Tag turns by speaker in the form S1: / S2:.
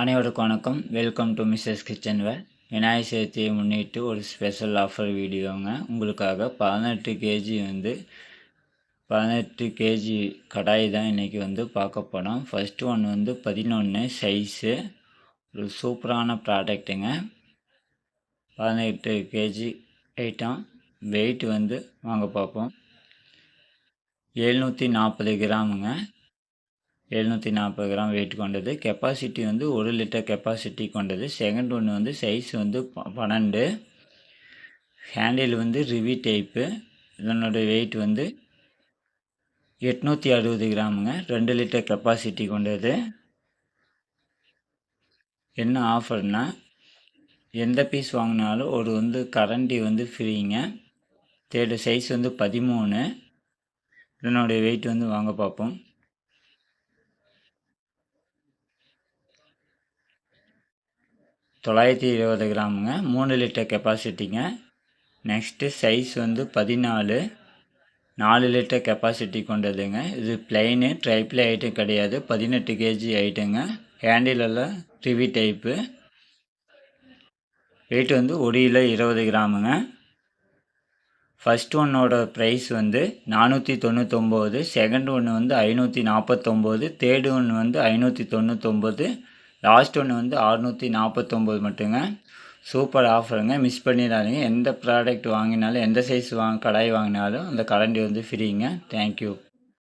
S1: அனைவருக்கும் வணக்கம். Welcome to Mrs kitchenware Vinayagar சதுர்த்தியை முன்னிட்டு ஒரு ஸ்பெஷல் ஆஃபர் வீடியோங்க. உங்களுக்காக பதினெட்டு கேஜி வந்து பதினெட்டு கேஜி கடாய் தான் இன்றைக்கி வந்து பார்க்க போனோம் ஃபஸ்ட்டு ஒன்று வந்து பதினொன்று சைஸு ஒரு சூப்பரான ப்ராடக்ட்டுங்க பதினெட்டு கேஜி ஐட்டம் வெயிட் வந்து வாங்க பார்ப்போம். எழுநூற்றி நாற்பது கிராமுங்க. எழுநூற்றி நாற்பது கிராம் வெயிட் கொண்டது. கெப்பாசிட்டி வந்து ஒரு லிட்டர் கெப்பாசிட்டி கொண்டது. செகண்ட் ஒன்று வந்து சைஸ் வந்து பன்னெண்டு. ஹேண்டில் வந்து ரிவி டைப்பு இதனோட வெயிட் வந்து எட்நூற்றி அறுபது கிராமுங்க. ரெண்டு லிட்டர் கெப்பாசிட்டி கொண்டது. என்ன ஆஃபர்னால் எந்த பீஸ் வாங்கினாலும் ஒரு வந்து கரண்டி வந்து ஃப்ரீங்க தேர்டு சைஸ் வந்து பதிமூணு. இதனுடைய வெயிட் வந்து வாங்க பார்ப்போம். தொள்ளாயிரத்தி இருபது கிராமுங்க. மூணு லிட்டர் கெப்பாசிட்டிங்க நெக்ஸ்ட்டு சைஸ் வந்து பதினாலு. நாலு லிட்டர் கெப்பாசிட்டி கொண்டதுங்க. இது பிளைனு ட்ரைப்ளே ஐட்டம் கிடையாது. பதினெட்டு கேஜி ஐட்டங்க ஹேண்டிலெல்லாம் ரிவி டைப்பு ரேட் வந்து ஒரு கிலோ இருபது கிராமுங்க. ஃபஸ்ட் ஒன்னோட ப்ரைஸ் வந்து நானூற்றி தொண்ணூத்தொம்பது. செகண்ட் ஒன்று வந்து ஐநூற்றி நாற்பத்தொம்போது தேர்டு ஒன்று வந்து ஐநூற்றி தொண்ணூத்தொம்பது. லாஸ்ட் ஒன்று வந்து அறுநூற்றி நாற்பத்தொம்போது மட்டுங்க. சூப்பர் ஆஃபருங்க. மிஸ் பண்ணிடாதீங்க. எந்த ப்ராடக்ட் வாங்கினாலும் எந்த சைஸ் வாங்க கடாய் வாங்கினாலும் அந்த கரண்டி வந்து ஃப்ரீங்க தேங்க்யூ